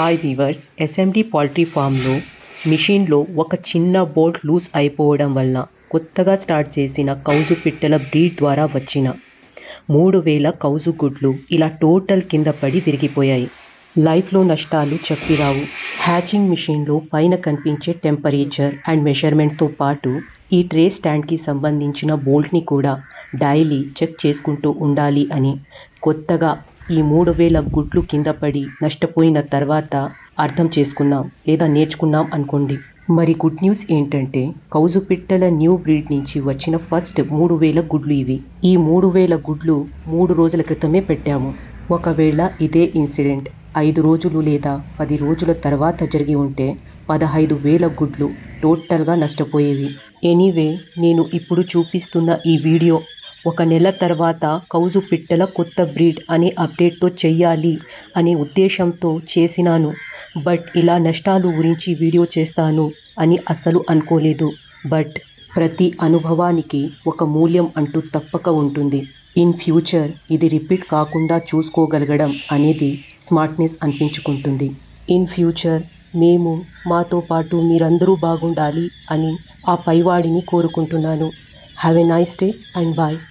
Hi weavers SMD poultry ఫామ్లో మిషన్లో ఒక చిన్న బోల్ట్ లూజ్ అయిపోవడం వలన కొత్తగా స్టార్ట్ చేసిన కౌజు పిట్టల బ్రీడ్ ద్వారా వచ్చిన మూడు వేల కౌజు గుడ్లు ఇలా టోటల్ కింద పడి విరిగిపోయాయి. లైఫ్లో నష్టాలు చెప్పిరావు హ్యాచింగ్ మిషన్లో పైన కనిపించే టెంపరేచర్ అండ్ మెషర్మెంట్స్తో పాటు ఈ ట్రే స్టాండ్కి సంబంధించిన బోల్ట్ని కూడా డైలీ చెక్ చేసుకుంటూ ఉండాలి అని కొత్తగా ఈ మూడు వేల గుడ్లు కింద పడి నష్టపోయిన తర్వాత అర్థం చేసుకున్నాం లేదా నేర్చుకున్నాం అనుకోండి. మరి గుడ్ న్యూస్ ఏంటంటే కౌజు పిట్టల న్యూ బ్రీడ్ నుంచి వచ్చిన ఫస్ట్ మూడు వేల గుడ్లు ఇవి. ఈ మూడు వేల గుడ్లు మూడు రోజుల క్రితమే పెట్టాము. ఒకవేళ ఇదే ఇన్సిడెంట్ ఐదు రోజులు లేదా పది రోజుల తర్వాత జరిగి ఉంటే పదహైదు వేల గుడ్లు టోటల్గా నష్టపోయేవి. ఎనీవే నేను ఇప్పుడు చూపిస్తున్న ఈ వీడియో ఒక నెల తర్వాత కౌజు పిట్టల కొత్త బ్రీడ్ అనే అప్డేట్తో చెయ్యాలి అనే ఉద్దేశంతో చేసినాను. బట్ ఇలా నష్టాలు గురించి వీడియో చేస్తాను అని అస్సలు అనుకోలేదు. బట్ ప్రతి అనుభవానికి ఒక మూల్యం అంటూ తప్పక ఉంటుంది. ఇన్ ఫ్యూచర్ ఇది రిపీట్ కాకుండా చూసుకోగలగడం అనేది స్మార్ట్నెస్ అనిపించుకుంటుంది. ఇన్ ఫ్యూచర్ మేము మాతో పాటు మీరందరూ బాగుండాలి అని ఆ పైవాడిని కోరుకుంటున్నాను. Have a nice day and bye.